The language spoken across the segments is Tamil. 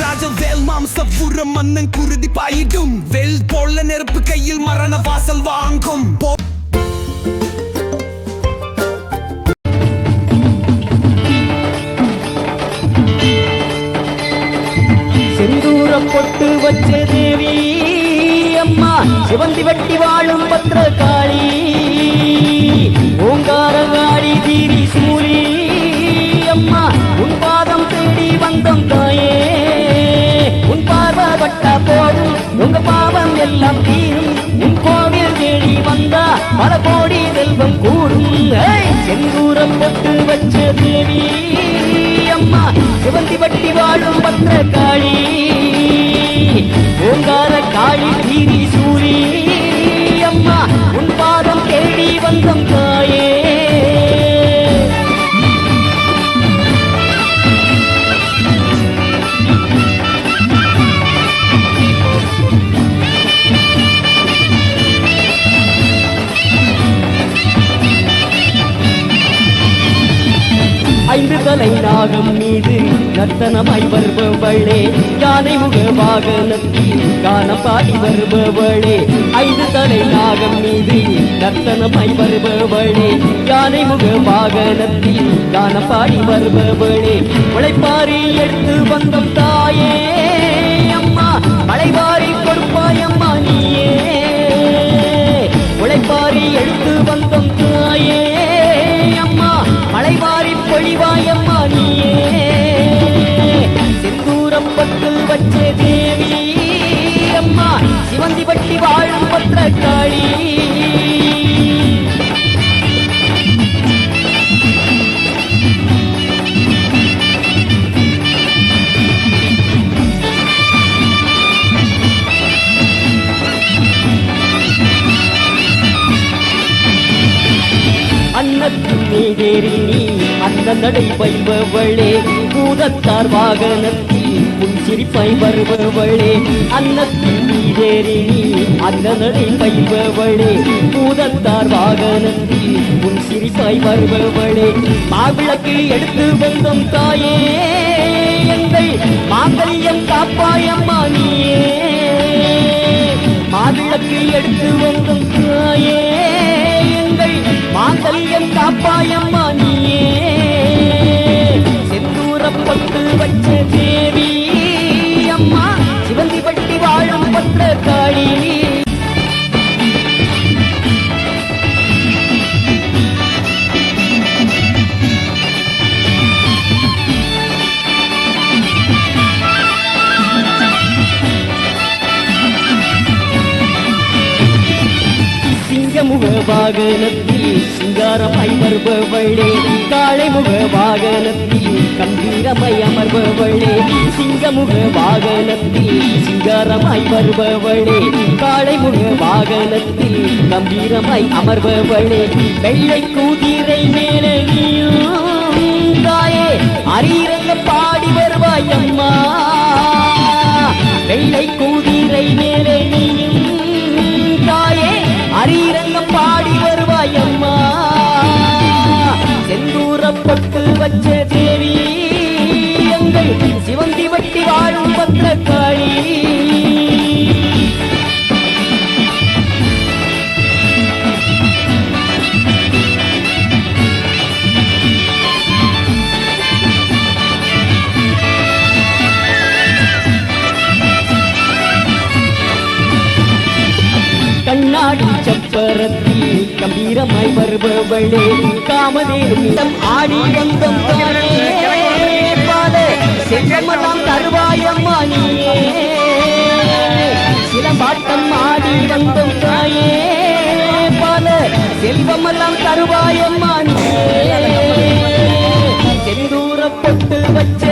ராஜவேல் மாம்சபுரம் மன்னன் குருதி பாயிடும். வெல் போல நெருப்பு கையில் மரண வாசல் வாங்கும். செந்தூரம் பொட்டு வச்ச தேவி அம்மா சிவந்தி வெட்டி வாழும் பத்திரகாளி. ஓங்கார காளி தீரி சூரி அம்மா உன் பாதம் தேடி வந்தம் தாயே. பட்டா போதும் உங்க பாவம் எல்லாம் தீரும். உன் கோவில் தேடி வந்தா பல கோடி செல்வம் கூடும். செங்கூரம் செந்தூரம் பொட்டு வச்ச தேவி அம்மா சிவந்தி பட்டி வாழும் பத்திரகாளி ஓங்கார காளி தீரி சூ ஐந்து தலை நாகம் மீது நர்த்தனமாய் வருபவளே யானை முக வாகனத்தில் காணப்பாடி வருபவளே. ஐந்து தலை நாகம் மீது நர்த்தனமாய் வருபவளே யானை முக வாகனத்தில் காணப்பாடி வருபவளே. உழைப்பாரி எடுத்து வந்தம் தாயே அம்மா. மலைவாரி கொடுப்பாய் அம்மா நீயே. உழைப்பாரி எடுத்து வந்தம் தாயே. பொழிவாயம்மா நீயே. செந்தூரம் பத்தில் வச்ச தேவி அம்மா சிவந்தி பட்டி வாழும் பத்திரக்காளி. அன்னத்து நீதேறி நீ அந்த நடை பைபவளே பூதத்தார் வாகனத்தில் உன் சிரிப்பை வருபவளே அன்னத்தின் நீதேறி நீ அந்த நடை பைபவளே பூதத்தார் வாகனத்தில் உன் சிரிப்பை வருபவளே. மாவிளக்கு எடுத்து வந்தோம் தாயே எங்கள் மாங்கல்யம் காப்பாயம்மா நீயே. மாவிளக்கு எடுத்து வந்தோம் தாயே எங்கள் மாங்கல்யம் காப்பாயம்மா செந்தூரப்பட்டு வச்ச முக வாகனத்தில் சிங்காரமாய் வருபவளே காளை முக வாகனத்தில் கம்பீரமாய் அமர்பவளே சிங்கமுக வாகனத்தில் சிங்காரமாய் வருபவளே காளை முக வாகனத்தில் கம்பீரமாய் அமர்பவளே வெள்ளை குதிரை மேலே வச்ச தேவி எங்கள் சிவந்தி வட்டி வாழும் பத்திரக்காளி. கண்ணாடி சப்பரத்தில் கம்பீரமாய் வருபவளே காமதேனும் ஆடி வந்தம் தானே. தருவாயம்மா நீயே சிலம்பாட்டம் ஆடி வந்தம் தாயே பால செல்வமெல்லாம் தருவாயம்மா நீயே செந்தூரப்பட்டு வச்ச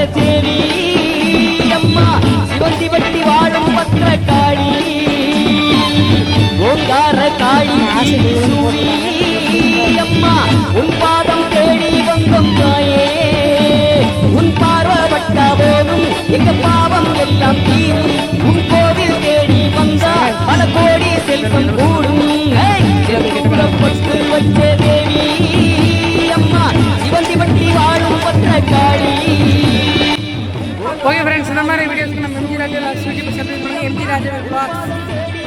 காளி அம்மா உன் பாதம் தேடி வந்தம் தாயே. உன் பார்வப்பட்ட போதும் எங்க பாவம் எல்லாம் தீரும். உன் கோவில் தேடி வந்தால் பல கோடி செல்வம் கூடும். வச்ச தேவி. அம்மா சிவந்தி வாழும் பத்திரக்காளி ஓகே ஃப்ரெண்ட்ஸ் இந்த மாதிரி வீடியோஸ்க்கு நம்ம எம்ஜி ராஜா ஸ்வீட்டி சப்ஸ்கிரைப் பண்ணுங்கள் எம்ஜி ராஜா வ்ளாக்ஸ்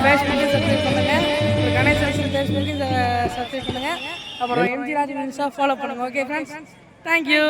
ஃபேஸ்புக்கு சப்ஸ்கிரைப் பண்ணுங்கள் கணேஷ் அரசன் ஃபேஸ்புக்கு சப்ஸ்கிரைப் பண்ணுங்கள் அப்புறம் எம்ஜி ராஜா இன்ஸ்டா ஃபாலோ பண்ணுங்கள் ஓகே ஃப்ரெண்ட்ஸ் தேங்க்யூ